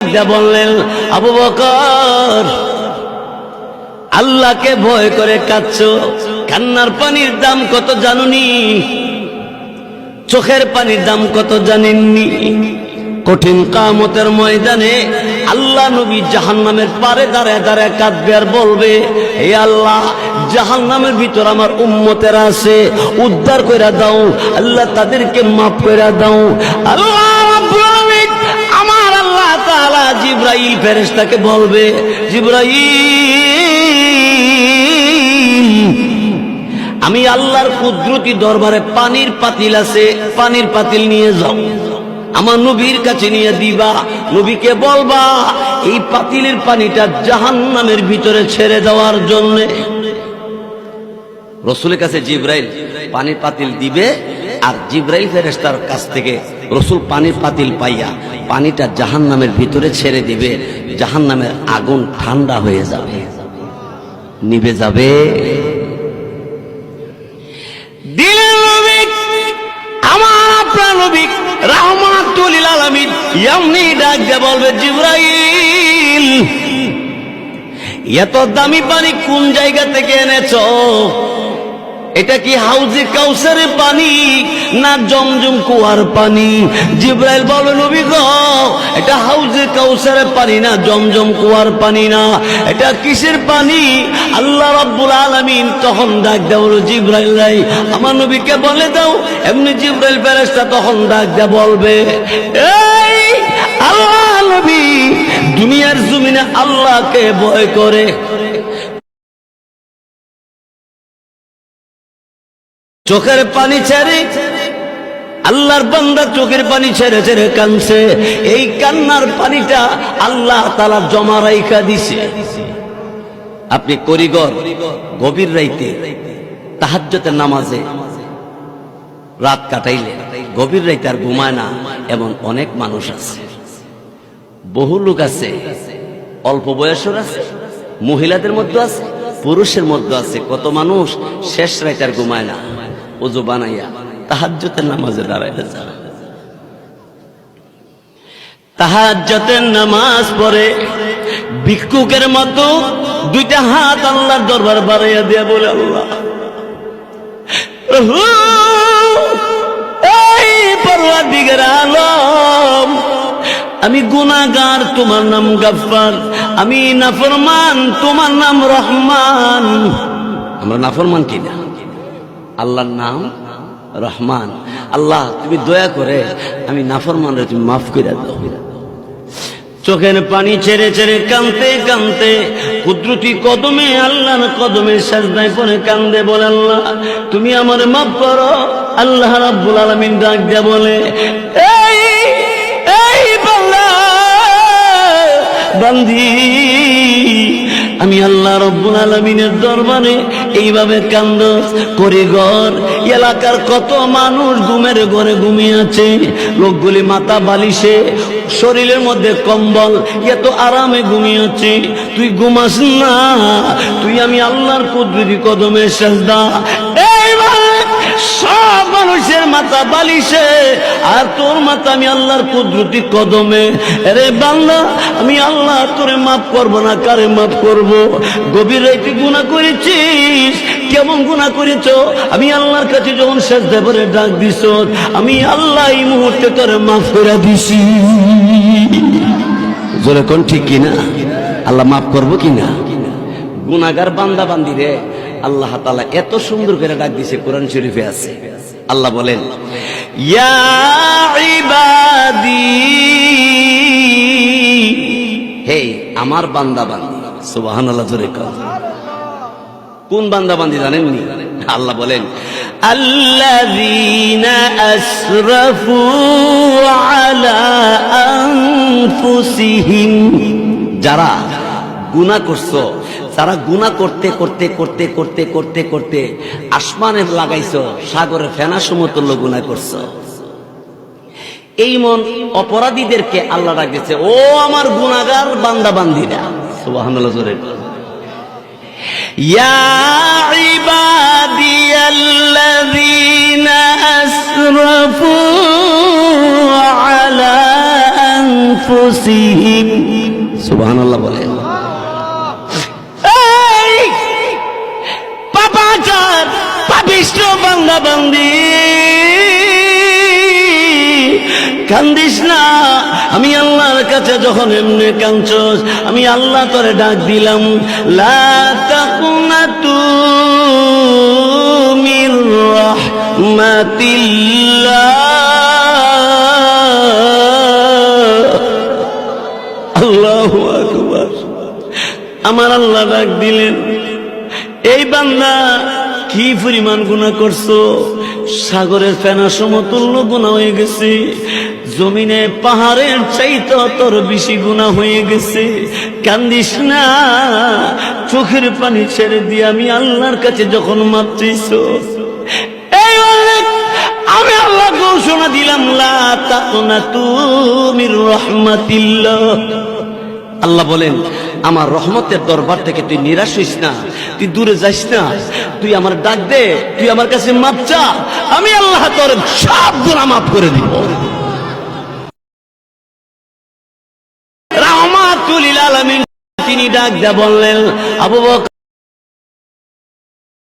বললেন আবু বকর, আল্লাহকে ভয় করে কাঁদছ, কান্নার পানির দাম কত জানুনি, চোখের পানির দাম কত জানেননি। কঠিন কামতের ময়দানে আল্লাহ নবী জাহান্নামের পারে দাঁড়ায় দাঁড়ায় কাঁদবে আর বলবে, হে আল্লাহ, জাহান্নামের ভিতর আমার উম্মতেরা আছে, উদ্ধার কইরা দাও, আল্লাহ তাদেরকে মাফ কইরা দাও। আল্লাহ জিব্রাইল ফেরেশতাকে বলবে, জিব্রাইল, আমি আল্লাহর কুদরতি দরবারে পানির পাতিল আছে, পানির পাতিল নিয়ে যাও। আমার নবীর কাছে নিয়ে দিবা, নবীকে বলবা, এই পাতিলের পানিটা জাহান্নামের ভিতরে ছেড়ে দেওয়ার জন্য। রসুলের কাছে জিব্রাইল পানির পাতিল দিবে, আর জিব্রাইল ফেরেস্তার কাছ থেকে রসুল পানির পাতিল পাইয়া পানিটা জাহান্নামের ভিতরে ছেড়ে দিবে জাহান নামের আগুন ঠান্ডা হয়ে যাবে। নিভে যাবে। আমার নবী এত দামি পানি কোন জায়গা থেকে এনেছো? এটা কি হাউজে কাউসারের পানি না জমজম কুয়ার পানি? জিব্রাইল বলে, নবী গো, এটা হাউজে কাউসারের পানি না জমজম কুয়ার পানি না। এটা কিসের পানি? আল্লাহ রাব্বুল আলামিন তখন ডাক দেওয়া বলো, জিব্রাইল রাই আমার নবীকে বলে দাও। এমনি জিব্রাইল ফেরেশতা তখন ডাক দেয়া, বলবে, এই আল্লাহ নবী, দুনিয়ার জমিনে আল্লাহকে ভয় করে। চোখের পানি ছেড়ে, আল্লাহর বান্দা চোখের পানি ছেড়ে ছেড়ে কানছে এই কান্নার পানিটা আল্লাহ তালা জমা রাইখা দিছে। আপনি করিগর, গভীর রাইতে তাহাজ্জতের নামাজে রাত কাটাইলে গভীর রাইতে আর ঘুমায় না এমন অনেক মানুষ আছে। বহু লোক আছে, অল্প বয়সের আছে, মহিলাদের মধ্যে আছে, পুরুষের মধ্যে আছে, কত মানুষ শেষ রাইতে আর ঘুমায় না। ওজু বানাইয়া তাহাজ্জতের নামাজে দাঁড়াইতে যায় তাহাজ্জতের নামাজ পড়ে ভিক্ষুকের মতো দুইটা হাত আল্লাহর দরবার বাড়াইয়া দিয়া বলে, আল্লাহ এই পরওয়ারদিগার আলম, আমি গুনাগার তোমার নাম গাফফার, আমি নাফরমান, তোমার নাম রহমান। আমরা নাফরমান কিনা? আল্লাহর নাম রহমান। আল্লাহ, তুমি দয়া করে আমি নাফরমান তুমি মাফ করে দাও। চোখের পানি ছেড়ে ছেড়ে কানতে কানতে কুদরতি কদমে, আল্লাহর কদমে সাজদায় পরে কান্দে বলে আল্লাহ, তুমি আমার মাফ করো। আল্লাহ রাব্বুল আলামিন ডাক দিয়া বলে, এই এই বান্দা, বান্দি, আমি আল্লাহ রব্বুল আলমিনের দরবারে এইভাবে কান্দ, করি ঘর। এলাকার কত মানুষ ঘুমের ঘরে ঘুমিয়ে আছে। লোকগুলি মাথা বালিশে, শরীরের মধ্যে কম্বল, এত আরামে ঘুমিয়েছি তুই ঘুমাস না, তুই আমি আল্লাহর কুদরতি কদমে সেজদা। এইভাবে সব মানুষের মাথা বালিশে, আর তোর মাথা আমি আল্লাহর কুদরতি কদমে। রে বাংলা আমি আল্লাহ তোরে মাফ করব না, কারে মাফ করব? গভীর রাইতে গুণা করেছিস? কেমন গুণা করেছ? আমি আল্লাহর কাছে যখন শেষ দেবরে ডাক দিস আমি আল্লাহ এই মুহূর্তে তোরে মাফ করে দিছি। জোরে কোন ঠিক কিনা? আল্লাহ মাফ করব কিনা? গুনাগার বান্দা বান্দি রে। আল্লাহ তালা এত সুন্দর করে ডাক দিছে, কোরআন শরীফে আছে। আল্লাহ বলেন হে আমার বান্দা বান্দি সুবাহান আল্লাহ জোরে কোন বান্দা বান্দি জানেননি? আল্লাহ বলেন আনফুসিহিম, যারা গুনাহ করছ যারা গুনাহ করতে করতে করতে করতে করতে করতে আসমানে লাগাইছো সাগরে ফেনা সমতুল্য গুনাহ করছো এই মন অপরাধীদেরকে আল্লাহ ডাক দিচ্ছে ও আমার গুনাগার বান্দা বান্দিরা সুবহানাল্লাহ জোরে বল। يا عبادي الذين أسرفوا على أنفسهم আনফুসিহিম সুবহানাল্লাহ বলেন বান্দা। কান্দিস না, আমি আল্লাহর কাছে যখন এমনি কাঁদছস, আমি আল্লাহ তোরে ডাক দিলাম রাহমাতিল্লাহ। আমার আল্লাহ ডাক দিলেন, এই বান্দা কি পরিমাণ গুণা করছ? সাগরের ফেনা সমতুল্য গুণা হয়ে গেছে। জমিনে পাহাড়ের চাইতে তোর বেশি গুণা হয়ে গেছে। কান্দিস না, চোখের পানি ছেড়ে দিয়ে আমি আল্লাহর কাছে যখন অনেক আমি আল্লাহ ঘোষণা দিলাম, লা তাকুনা তুমির রহমাতিল্লাহ। আল্লাহ বলেন, আমার রহমতের দরবার থেকে তুই নিরাশ হইস না, তুই দূরে যাইস না। তুই আমার ডাক দে, তুই আমার কাছে মাপ চা, আমি আল্লাহ তোর সব গুণা মাফ করে দিব। তিনি ডাক দে বললেন, আবু বকর